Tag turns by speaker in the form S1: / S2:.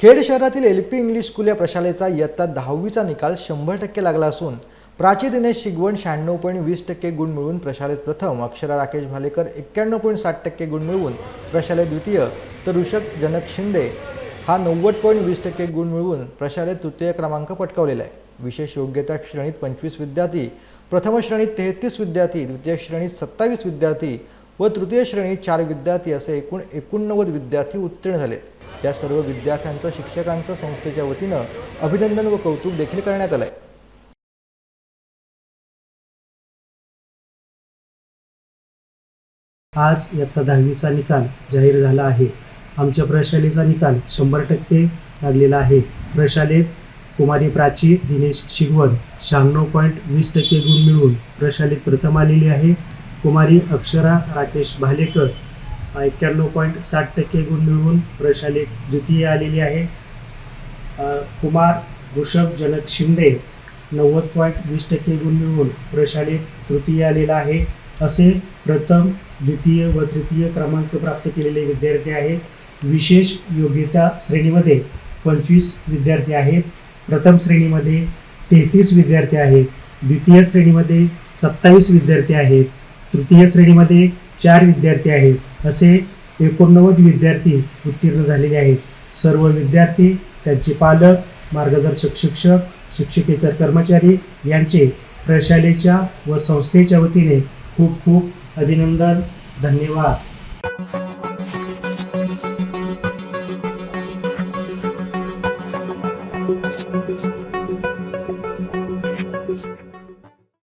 S1: खेड शहरातील L P English school या प्रशालेचा इयत्ता दहावीचा निकाल शंभर टक्के लागला असून प्राची दिनेश शिगवण शहाण्णव पॉईंट वीस टक्के गुण मिळवून प्रशालेत प्रथम अक्षरा राकेश भालेकर एक्क्याण्णव पॉईंट साठ टक्के गुण मिळवून प्रशालेत द्वितीय तर ऋषभ जनक शिंदे हा नव्वद पॉईंट वीस टक्के गुण मिळवून प्रशालेत तृतीय क्रमांक पटकावलेला आहे. विशेष योग्यता श्रेणीत पंचवीस विद्यार्थी प्रथम श्रेणीत तेहतीस विद्यार्थी द्वितीय श्रेणीत सत्तावीस विद्यार्थी व तृतीय श्रेणीत चार विद्यार्थी असे एकूण एकोणनव्वद विद्यार्थी उत्तीर्ण झाले. या सर्व विद्यार्थ्यांचं शिक्षकांचं संस्थेच्या वतीनं अभिनंदन व कौतुक देखील करण्यात आलंय.
S2: आज इयत्ता दहावीचा निकाल जाहीर झाला आहे. आमच्या प्रशालेचा निकाल शंभर टक्के लागलेला आहे. प्रशालेत कुमारी प्राची दिनेश शिगवण शहाण्णव पॉईंट वीस टक्के गुण मिळवून प्रशालेत प्रथम आलेली आहे. कुमारी अक्षरा राकेश भालेकर एक्क्याण्णव पॉईंट साठ टक्के गुण मिळवून प्रशालेत द्वितीय आलेली आहे. कुमार ऋषभ जनक शिंदे नव्वद पॉईंट वीस टक्के गुण मिळवून प्रशालेत तृतीय आलेला आहे. असे प्रथम द्वितीय व तृतीय क्रमांक प्राप्त केलेले विद्यार्थी आहेत. विशेष योग्यता श्रेणीमध्ये पंचवीस विद्यार्थी आहेत. प्रथम श्रेणीमध्ये तेहतीस विद्यार्थी आहेत. द्वितीय श्रेणीमध्ये सत्तावीस विद्यार्थी आहेत. तृतीय श्रेणीमध्ये चार विद्यार्थी आहेत. असे एकोणनव्वद विद्यार्थी उत्तीर्ण झालेले आहेत. सर्व विद्यार्थी त्यांचे पालक मार्गदर्शक शिक्षक शिक्षकेतर कर्मचारी यांचे प्रशालेच्या व संस्थेच्या वतीने खूप खूप अभिनंदन धन्यवाद.